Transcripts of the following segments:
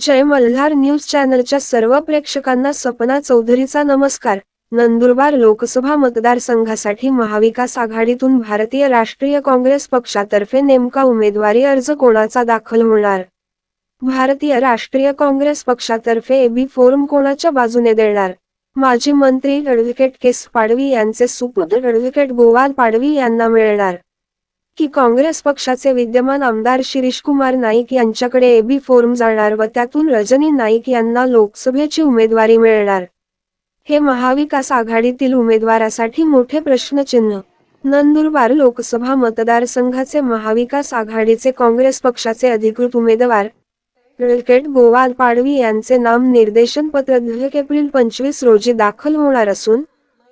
जय Malhar news चॅनलच्या सर्व प्रेक्षकांना सपना चौधरीचा नमस्कार. नंदुरबार लोकसभा मतदारसंघासाठी महाविकास आघाडीतून भारतीय राष्ट्रीय काँग्रेस पक्षातर्फे नेमका उमेदवारी अर्ज कोणाचा दाखल होणार? भारतीय राष्ट्रीय काँग्रेस पक्षातर्फे एबी फोरम कोणाच्या बाजूने देणार? माजी मंत्री ॲडव्होकेट केस पाडवी यांचे सुपुत्र ॲडव्होकेट गोवाल पाडवी यांना मिळणार. की काँग्रेस पक्षाचे विद्यमान आमदार शिरीषकुमार नाईक यांच्याकडे एबी फॉर्म जाणार व त्यातून रजनी नाईक यांना लोकसभेची उमेदवारी मिळणार. हे महाविकास आघाडीतील उमेदवारासाठी मोठे प्रश्नचिन्ह. नंदुरबार लोकसभा मतदारसंघाचे महाविकास आघाडीचे काँग्रेस पक्षाचे अधिकृत उमेदवार क्रिकेट गोवाल पाडवी यांचे नाम निर्देशन पत्र एप्रिल पंचवीस रोजी दाखल होणार असून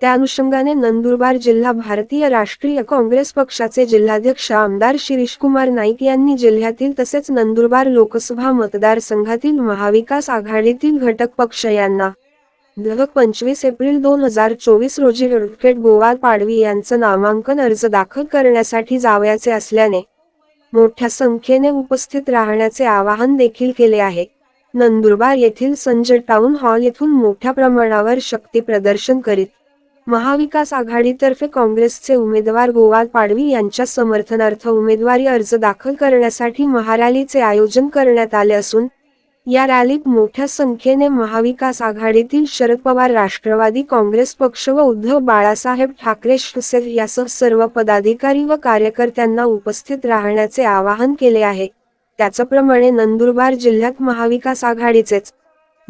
त्या अनुषंगाने नंदुरबार जिल्हा भारतीय राष्ट्रीय काँग्रेस पक्षाचे जिल्हाध्यक्ष आमदार शिरीषकुमार नाईक यांनी जिल्ह्यातील तसेच नंदुरबार लोकसभा मतदारसंघातील महाविकास आघाडीतील घटक पक्ष यांना दिनांक पंचवीस एप्रिल दोन हजार चोवीस रोजी ॲडव्होकेट गोवाल पाडवी यांचं नामांकन अर्ज दाखल करण्यासाठी जावयाचे असल्याने मोठ्या संख्येने उपस्थित राहण्याचे आवाहन देखील केले आहे. नंदुरबार येथील संजय टाउन हॉल येथून मोठ्या प्रमाणावर शक्ती प्रदर्शन करीत महाविकास आघाडीतर्फे काँग्रेसचे उमेदवार गोवाल पाडवी यांच्या समर्थनार्थ उमेदवारी अर्ज दाखल करण्यासाठी महारॅलीचे आयोजन करण्यात आले असून या रॅलीत मोठ्या संख्येने महाविकास आघाडीतील शरद पवार राष्ट्रवादी काँग्रेस पक्ष व उद्धव बाळासाहेब ठाकरे शिवसेना यासह सर्व पदाधिकारी व कार्यकर्त्यांना उपस्थित राहण्याचे आवाहन केले आहे. त्याचप्रमाणे नंदुरबार जिल्ह्यात महाविकास आघाडीचेच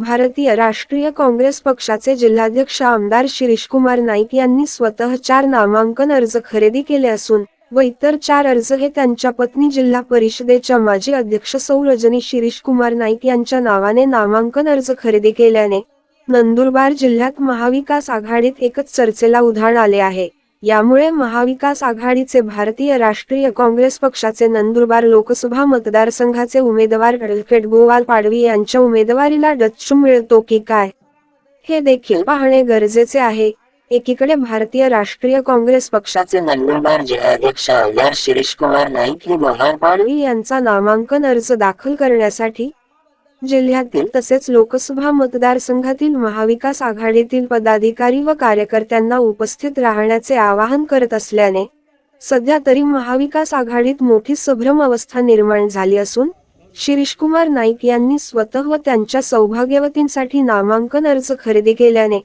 भारतीय राष्ट्रीय काँग्रेस पक्षाचे जिल्हाध्यक्ष आमदार शिरीष कुमार नाईक यांनी स्वतः चार नामांकन अर्ज खरेदी केले असून व इतर चार अर्ज हे त्यांच्या पत्नी जिल्हा परिषदेच्या माजी अध्यक्ष सौ रजनी शिरीष कुमार नाईक यांच्या नावाने नामांकन अर्ज खरेदी केल्याने नंदुरबार जिल्ह्यात महाविकास आघाडीत एकच चर्चेला उधाण आले आहे. यामुळे महाविकास आघाडीचे भारतीय राष्ट्रीय काँग्रेस पक्षाचे नंदुरबार लोकसभा मतदारसंघाचे उमेदवार अडलखेट गोवाल पाडवी यांच्या उमेदवारीला डच्चू मिळतो की काय? हे देखील पाहणे गरजेचे आहे. एकीकडे भारतीय राष्ट्रीय काँग्रेस पक्षाचे नंदुरबार जिल्हाध्यक्ष आमदार शिरीष कुमार नाईक हे पाडवी यांचा नामांकन अर्ज दाखल करण्यासाठी जिल्ह्यातील तसेच लोकसभा मतदारसंघातील महाविकास आघाडीतील पदाधिकारी व कार्यकर्त्यांना उपस्थित राहण्याचे आवाहन करत असल्याने सध्या तरी महाविकास आघाडीत मोठी संभ्रम अवस्था निर्माण झाली असून शिरीषकुमार नाईक यांनी स्वतः व त्यांच्या सौभाग्यवतींसाठी नामांकन अर्ज खरेदी केल्याने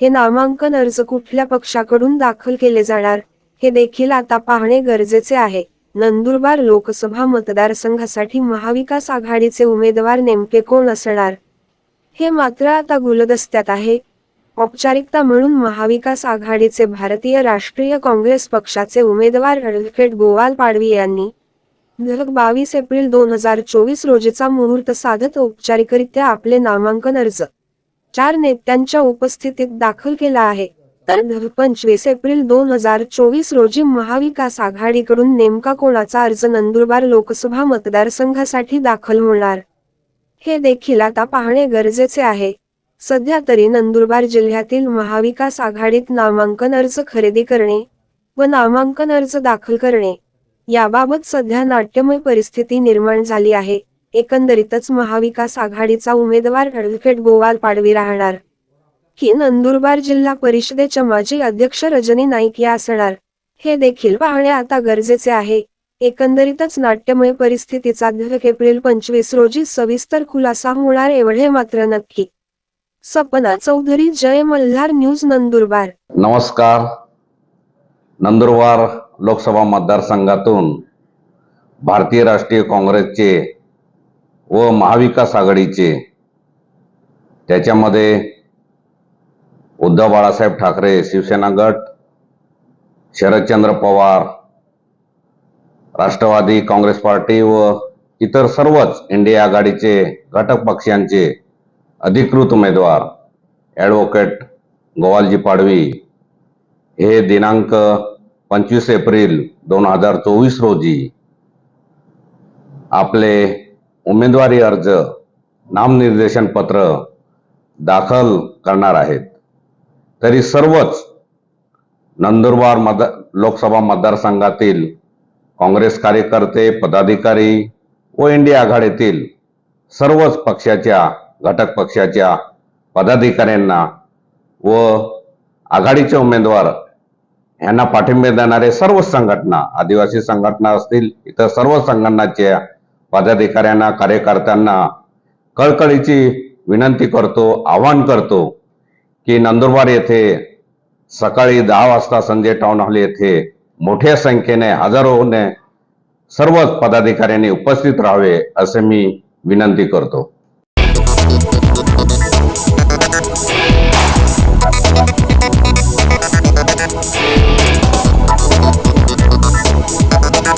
हे नामांकन अर्ज कुठल्या पक्षाकडून दाखल केले जाणार हे देखील आता पाहणे गरजेचे आहे. नंदुरबार लोकसभा मतदारसंघासाठी महाविकास आघाडीचे उमेदवार नेमके कोण असणार? हे मात्र आता गुलदस्त्यात आहे. औपचारिकता म्हणून महाविकास आघाडीचे भारतीय राष्ट्रीय काँग्रेस पक्षाचे उमेदवार ॲडव्होकेट गोवाल पाडवी यांनी दिनांक बावीस एप्रिल दोन हजार चोवीस रोजीचा मुहूर्त साधत औपचारिकरित्या आपले नामांकन अर्ज चार नेत्यांच्या उपस्थितीत दाखल केला आहे. तर पंचवीस एप्रिल दोन हजार चोवीस रोजी महाविकास आघाडीकडून नेमका कोणाचा अर्ज नंदुरबार लोकसभा मतदारसंघासाठी दाखल होणार? हे देखील आता पाहणे गरजेचे आहे. सध्या तरी नंदुरबार जिल्ह्यातील महाविकास आघाडीत नामांकन अर्ज खरेदी करणे व नामांकन अर्ज दाखल करणे याबाबत सध्या नाट्यमय परिस्थिती निर्माण झाली आहे. एकंदरीतच महाविकास आघाडीचा उमेदवार ॲडव्होकेट गोवाल पाडवी राहणार. की नंदुरबार जिल्हा परिषदेच्या माजी अध्यक्ष रजनी नाईक या असणार. हे देखील पाहणे आता गरजेचे आहे. एकंदरीतच नाट्यमय परिस्थितीचा अध्यक्ष एप्रिल पंचवीस रोजी सविस्तर खुलासा होणार एवढे मात्र नक्की. सपना चौधरी जय मल्हार न्यूज नंदुरबार. नमस्कार. नंदुरबार लोकसभा मतदारसंघातून भारतीय राष्ट्रीय काँग्रेसचे व महाविकास आघाडीचे त्याच्यामध्ये उद्धव बाळासाहेब ठाकरे शिवसेना गट शरदचंद्र पवार राष्ट्रवादी काँग्रेस पार्टी व इतर सर्वच इंडिया आघाडीचे घटक पक्षांचे अधिकृत उमेदवार ॲडव्होकेट गोवालजी पाडवी हे दिनांक पंचवीस एप्रिल दोन हजार चोवीस रोजी आपले उमेदवारी अर्ज नामनिर्देशन पत्र दाखल करणार आहेत. तरी सर्वच नंदुरबार मत लोकसभा मतदारसंघातील काँग्रेस कार्यकर्ते पदाधिकारी व इंडिया आघाडीतील सर्वच पक्षाच्या घटक पक्षाच्या पदाधिकाऱ्यांना व आघाडीचे उमेदवार यांना पाठिंबा देणारे सर्व संघटना आदिवासी संघटना असतील इतर सर्व संघटनाच्या पदाधिकाऱ्यांना कार्यकर्त्यांना कळकळीची विनंती करतो आवाहन करतो की नंदुरबार येथे सकाळी दहा वाजता संजय टाउन हॉल येथे मोठ्या संख्येने हजारोने सर्वच पदाधिकाऱ्यांनी उपस्थित राहावे असे मी विनंती करतो.